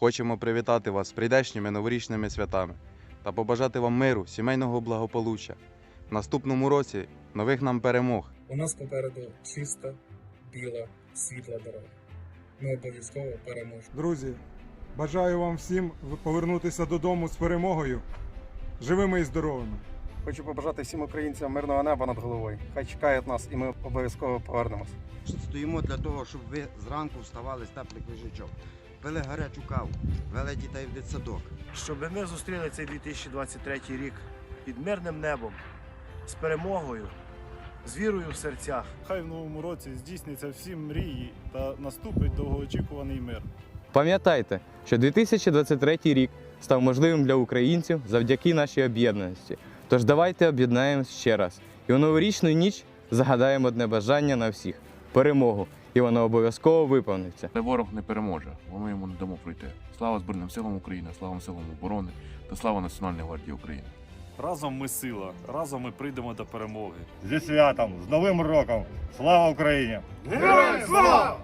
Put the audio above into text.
Хочемо привітати вас з прийдешніми новорічними святами та побажати вам миру, сімейного благополуччя. В наступному році нових нам перемог. У нас попереду чиста, біла, світла дорога. Ми обов'язково переможемо. Друзі, бажаю вам всім повернутися додому з перемогою, живими і здоровими. Хочу побажати всім українцям мирного неба над головою. Хай чекають нас, і ми обов'язково повернемось. Стоїмо для того, щоб ви зранку вставали з теплих лежачок, пили гарячу каву, вели дітей в дитсадок. щоб ми зустріли цей 2023 рік під мирним небом, з перемогою, з вірою в серцях. Хай в новому році здійсняться всі мрії та наступить довгоочікуваний мир. Пам'ятайте, що 2023 рік став можливим для українців завдяки нашій об'єднаності. Тож давайте об'єднаємось ще раз і у новорічну ніч загадаємо одне бажання на всіх перемогу, і воно обов'язково виповниться. Ворог не переможе, бо ми йому не дамо пройти. Слава Збройним силам України, слава силам оборони та слава Національної гвардії України. Разом ми сила, разом ми прийдемо до перемоги. Зі святом, з Новим роком! Слава Україні! Героям слава!